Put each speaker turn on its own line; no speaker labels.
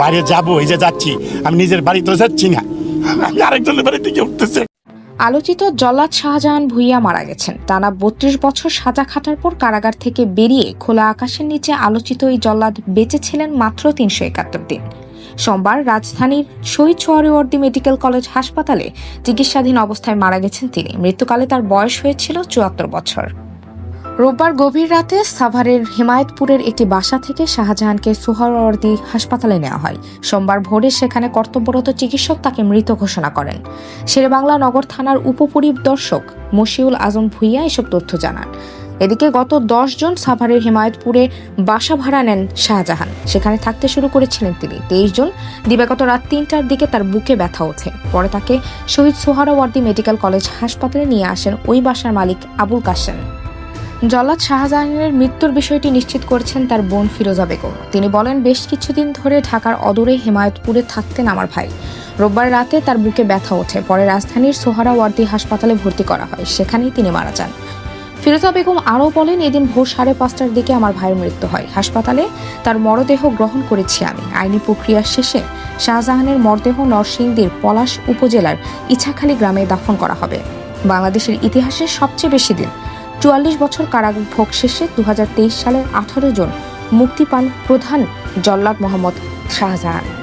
বাইরে যাব, এই যে যাচ্ছি। আমি নিজের বাড়িতেও যাচ্ছি না। আমি আরেকজনের বাড়িতে গিয়ে উঠতেছে।
আলোচিত জল্লাদ শাহজাহান ভুইয়া মারা গেছেন। টানা বত্রিশ বছর সাজা খাটার পর কারাগার থেকে বেরিয়ে খোলা আকাশের নিচে আলোচিত এই জল্লাদ বেঁচেছিলেন মাত্র তিনশো একাত্তর দিন। সোমবার রাজধানীর শহীদ সোহরাওয়ার্দী মেডিকেল কলেজ হাসপাতালে চিকিৎসাধীন অবস্থায় মারা গেছেন তিনি। মৃত্যুকালে তার বয়স হয়েছিল চুয়াত্তর বছর। রোববার গভীর রাতে সাভারের হিমায়তপুরের একটি বাসা থেকে শাহজাহানকে সোহরাওয়ার্দী হাসপাতালে নেওয়া হয়। সোমবার ভোরে সেখানে কর্তব্যরত চিকিৎসক তাকে মৃত ঘোষণা করেন। শেরেবাংলা নগর থানার উপপরিদর্শক মশিউল আজম ভুইয়া এসব তথ্য জানান। এদিকে গত দশ জন সাভারের হিমায়তপুরে বাসা ভাড়া নেন শাহজাহান। সেখানে থাকতে শুরু করেছিলেন তিনি। তেইশ জন দিবাগত রাত তিনটার দিকে তার বুকে ব্যথা ওঠে। পরে তাকে শহীদ সোহরাওয়ার্দী মেডিকেল কলেজ হাসপাতালে নিয়ে আসেন ওই বাসার মালিক আবুল কাশেম। জল্লাদ শাহজাহানের মৃত্যুর বিষয়টি নিশ্চিত করেছেন তার বোন ফিরোজা বেগম। তিনি বলেন, বেশ কিছুদিন ধরে ঢাকার অদূরে হেমায়তপুরে থাকতেন আমার ভাই। রোববার রাতে তার বুকে ব্যথা ওঠে। পরে রাজধানীর সোহারাওয়ার্দী হাসপাতালে ভর্তি করা হয়। সেখানেই তিনি মারা যান। ফিরোজা বেগম আরও বলেন, এদিন ভোর সাড়ে পাঁচটার দিকে আমার ভাইয়ের মৃত্যু হয়। হাসপাতালে তার মরদেহ গ্রহণ করেছি আমি। আইনি প্রক্রিয়া শেষে শাহজাহানের মরদেহ নরসিংদীর পলাশ উপজেলার ইছাখালী গ্রামে দাফন করা হবে। বাংলাদেশের ইতিহাসে সবচেয়ে বেশি দিন চুয়াল্লিশ বছর কারাভোগ শেষে দু হাজার তেইশ সালের আঠারো জন মুক্তি পান প্রধান জল্লাদ মোহাম্মদ শাহজাহান।